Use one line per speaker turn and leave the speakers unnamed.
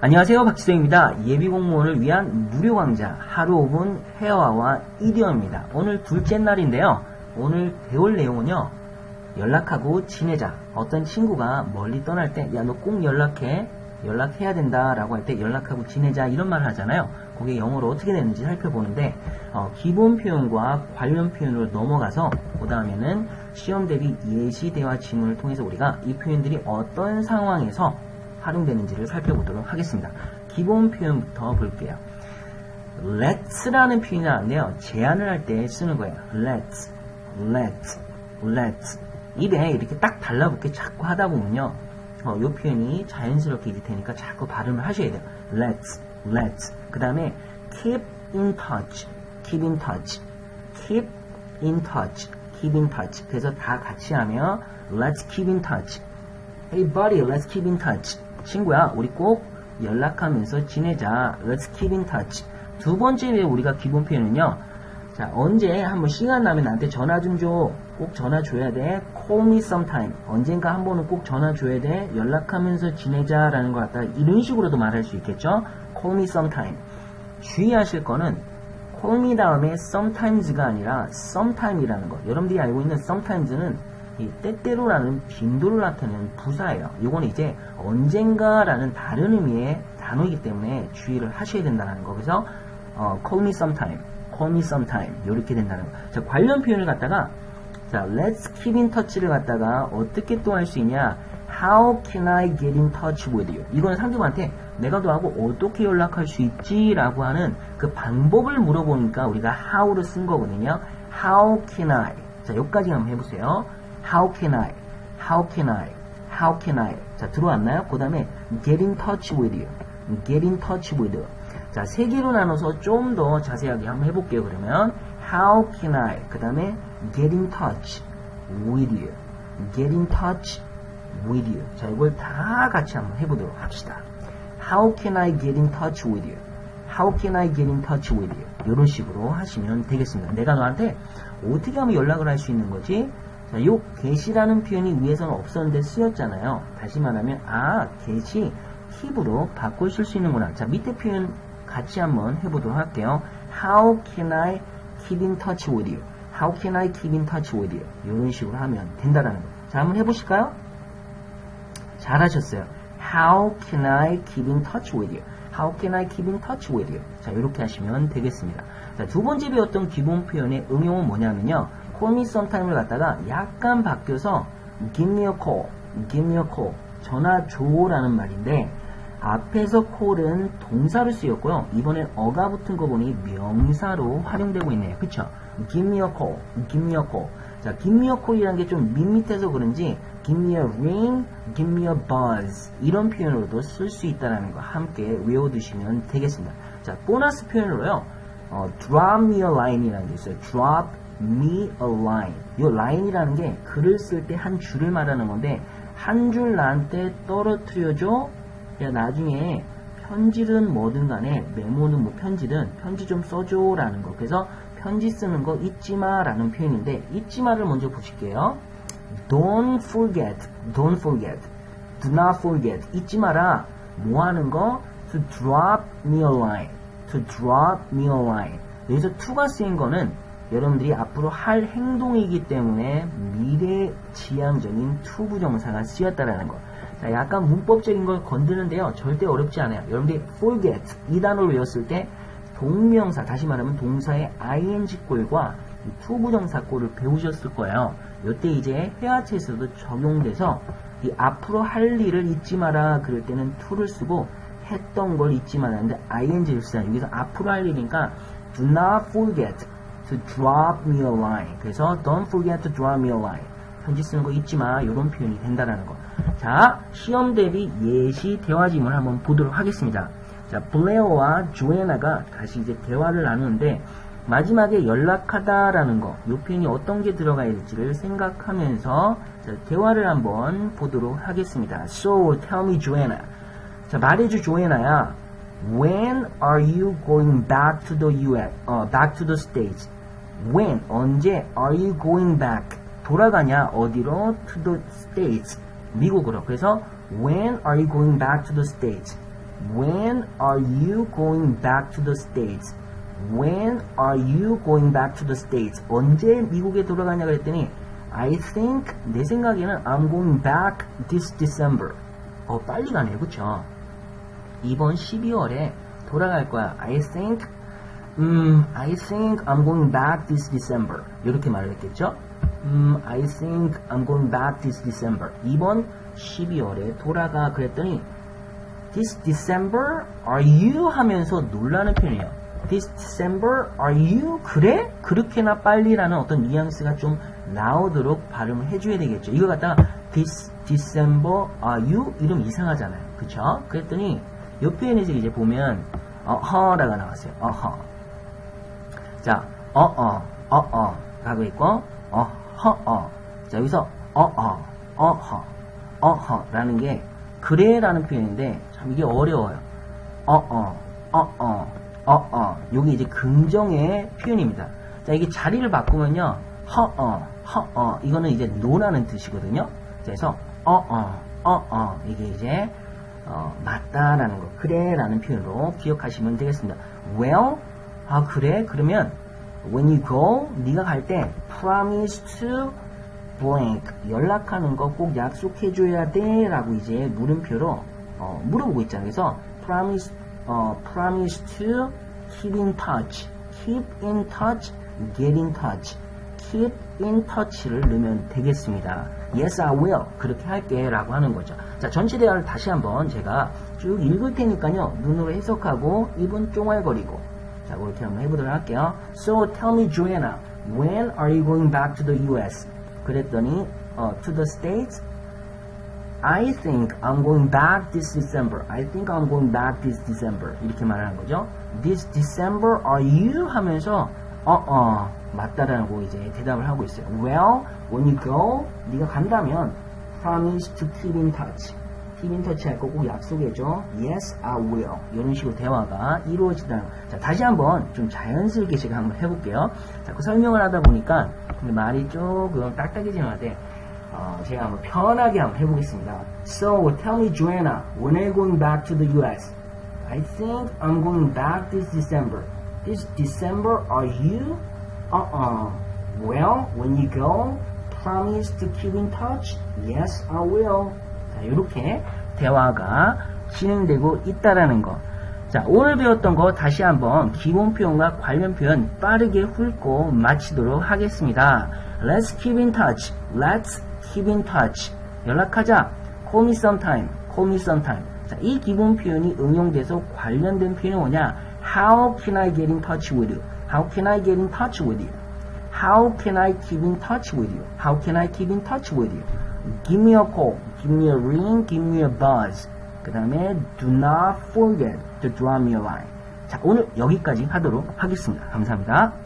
안녕하세요 박지성입니다. 예비공무원을 위한 무료 강좌 하루 5분 회화와 이디어입니다. 오늘 둘째 날인데요. 오늘 배울 내용은요. 연락하고 지내자. 어떤 친구가 멀리 떠날 때 야 너 꼭 연락해. 연락해야 된다 라고 할 때 연락하고 지내자 이런 말을 하잖아요. 그게 영어로 어떻게 되는지 살펴보는데 어, 기본 표현과 관련 표현으로 넘어가서 그 다음에는 시험 대비 예시 대화 지문을 통해서 우리가 이 표현들이 어떤 상황에서 활용되는지를 살펴보도록 하겠습니다. 기본 표현부터 볼게요. let's라는 표현이 나왔는데요. 제안을 할 때 쓰는 거예요. let's, let's, let's. 입에 이렇게 딱 달라붙게 자꾸 하다 보면요. 어, 이 표현이 자연스럽게 이게 되니까 자꾸 발음을 하셔야 돼요. let's, let's. 그 다음에 keep in touch, keep in touch, keep in touch, keep in touch. 그래서 다 같이 하면 let's keep in touch. Hey buddy, let's keep in touch. 친구야, 우리 꼭 연락하면서 지내자. Let's keep in touch. 두 번째 왜 우리가 기본 표현은요. 자, 언제 한번 시간 나면 나한테 전화 좀 줘. 꼭 전화 줘야 돼. Call me sometime. 언젠가 한 번은 꼭 전화 줘야 돼. 연락하면서 지내자 라는 것 같다. 이런 식으로도 말할 수 있겠죠. Call me sometime. 주의하실 거는 call me 다음에 sometimes가 아니라 sometime이라는 거. 여러분들이 알고 있는 sometimes는 이 때때로라는 빈도를 나타내는 부사예요. 이거는 이제 언젠가라는 다른 의미의 단어이기 때문에 주의를 하셔야 된다는 거. 그래서 어, call me sometime, call me sometime 이렇게 된다는 거. 자 관련 표현을 갖다가 자 let's keep in touch를 갖다가 어떻게 또 할 수 있냐? How can I get in touch with you? 이거는 상대방한테 내가 너하고 어떻게 연락할 수 있지? 라고 하는 그 방법을 물어보니까 우리가 how를 쓴 거거든요. How can I? 자, 여기까지 한번 해보세요. How can I? How can I? How can I? 자, 들어왔나요? 그 다음에 get in touch with you. get in touch with you. 자, 세 개로 나눠서 좀 더 자세하게 한번 해볼게요. 그러면 how can I? 그 다음에 get in touch with you. get in touch with you. 자, 이걸 다 같이 한번 해보도록 합시다. How can I get in touch with you? How can I get in touch with you? 이런 식으로 하시면 되겠습니다. 내가 너한테 어떻게 하면 연락을 할 수 있는 거지? 자, 요 get이라는 표현이 위에서는 없었는데 쓰였잖아요. 다시 말하면 아, get이 keep으로 바꾸실 수 있는구나. 자, 밑에 표현 같이 한번 해보도록 할게요. How can I keep in touch with you? How can I keep in touch with you? 이런 식으로 하면 된다라는 거. 자, 한번 해보실까요? 잘하셨어요. How can I keep in touch with you? How can I keep in touch with you? 자, 이렇게 하시면 되겠습니다. 자, 두 번째 배웠던 기본 표현의 응용은 뭐냐면요. Me sometime을 갖다가 약간 바뀌어서 give me a call, give me a call, 전화 줘라는 말인데 앞에서 call은 동사로 쓰였고요. 이번엔 어가 붙은 거 보니 명사로 활용되고 있네요. 그쵸? give me a call, give me a call. 자, give me a call이라는 게 좀 밋밋해서 그런지 give me a ring, give me a buzz 이런 표현으로도 쓸 수 있다는 거 함께 외워두시면 되겠습니다. 자, 보너스 표현으로요. 어, drop me a line이라는 게 있어요. drop me a line. 이 line이라는 게 글을 쓸 때 한 줄을 말하는 건데 한 줄 나한테 떨어뜨려줘. 야 나중에 편지든 뭐든 간에 메모는 뭐 편지든 편지 좀 써줘 라는 거. 그래서 편지 쓰는 거 잊지 마 라는 표현인데 잊지 마를 먼저 보실게요. Don't forget, don't forget, do not forget. 잊지 마라. 뭐 하는 거? To drop me a line, to drop me a line. 여기서 to가 쓰인 거는 여러분들이 앞으로 할 행동이기 때문에 미래 지향적인 to 부정사가 쓰였다라는 거. 자, 약간 문법적인 걸 건드는데요. 절대 어렵지 않아요. 여러분들이 forget 이 단어를 외웠을 때 동명사, 다시 말하면 동사의 ing 꼴과 to 부정사 꼴을 배우셨을 거예요. 이때 이제 회화체에서도 적용돼서 이 앞으로 할 일을 잊지 마라 그럴 때는 to를 쓰고 했던 걸 잊지 말라는데 ing를 쓰잖아요. 여기서 앞으로 할 일이니까 do not forget to drop me a line. 그래서 don't forget to drop me a line. 편지 쓰는 거 잊지 마. 이런 표현이 된다라는 거. 자, 시험 대비 예시 대화 지문 한번 보도록 하겠습니다. 자, 블레어와 조에나가 다시 이제 대화를 나누는데 마지막에 연락하다라는 거, 이 표현이 어떤 게 들어가야 될지를 생각하면서 자, 대화를 한번 보도록 하겠습니다. So, tell me, Joanna. 자, 말해줘, 조에나야. When are you going back to the US? 어, back to the States? When? 언제 are you going back? 돌아가냐? 어디로? To the States. 미국으로. 그래서 When are you going back to the States? When are you going back to the States? When are you going back to the States? 언제 미국에 돌아가냐 그랬더니 I think 내 생각에는 I'm going back this December. 어 빨리 가네요, 그쵸? 이번 12월에 돌아갈 거야. I think 음, I think I'm going back this December. 이렇게 말을 했겠죠? 음, I think I'm going back this December. 이번 12월에 돌아가 그랬더니 This December are you 하면서 놀라는 표현이에요. This December are you? 그래? 그렇게나 빨리라는 어떤 뉘앙스가 좀 나오도록 발음을 해줘야 되겠죠. 이거 갖다가 This December are you? 이름 이상하잖아요. 그쵸? 그랬더니 이 표현에서 이제 보면 어허라가 나왔어요. 어허. 자, 어어, 어어 하고 있고 어허어. 자, 여기서 어어, 어허, 어허라는 게 그래라는 표현인데 참 이게 어려워요. 어어, 어어, 어어. 요게 이제 긍정의 표현입니다. 자, 이게 자리를 바꾸면요. 허어, 허어. 이거는 이제 노라는 뜻이거든요. 그래서 어어, 어어. 이게 이제 어, 맞다라는 거, 그래라는 표현으로 기억하시면 되겠습니다. Well, 아 그래? 그러면 when you go, 네가 갈 때 promise to blank 연락하는 거 꼭 약속해줘야 돼라고 이제 물음표로 어, 물어보고 있잖아요. 그래서 promise, 어, promise to keep in touch, keep in touch, get in touch, keep in touch를 넣으면 되겠습니다. Yes, I will. 그렇게 할게 라고 하는 거죠. 자, 전체 대화를 다시 한번 제가 쭉 읽을 테니까요. 눈으로 해석하고 입은 쫑알거리고 자, 그렇게 한번 해보도록 할게요. So, tell me, Joanna, when are you going back to the US? 그랬더니, 어, to the States? I think I'm going back this December. I think I'm going back this December. 이렇게 말하는 거죠. This December are you? 하면서 어, 어, 맞다라고 이제 대답을 하고 있어요. Well, when you go, 네가 간다면 promise to keep in touch. keep in touch 할 거고 약속해줘. Yes, I will. 이런 식으로 대화가 이루어진다는 거. 자, 다시 한번 좀 자연스럽게 제가 한번 해볼게요. 자꾸 설명을 하다 보니까 말이 조금 딱딱해지는데 어, 제가 한번 편하게 한번 해보겠습니다. So, tell me, Joanna, when are you going back to the US? I think I'm going back this December. This December, are you? Uh-uh. Well, when you go, promise to keep in touch? Yes, I will. 자, 이렇게 대화가 진행되고 있다라는 거. 자, 오늘 배웠던 거 다시 한번 기본 표현과 관련 표현 빠르게 훑고 마치도록 하겠습니다. Let's keep in touch. Let's keep in touch. 연락하자. Call me sometime. Call me sometime. 자, 이 기본 표현이 응용돼서 관련된 표현이 뭐냐? How can I get in touch with you? How can I get in touch with you? How can I keep in touch with you? How can I keep in touch with you? Give me a call. Give me a ring. Give me a buzz. 그 다음에 do not forget to drop me a line. 자, 오늘 여기까지 하도록 하겠습니다. 감사합니다.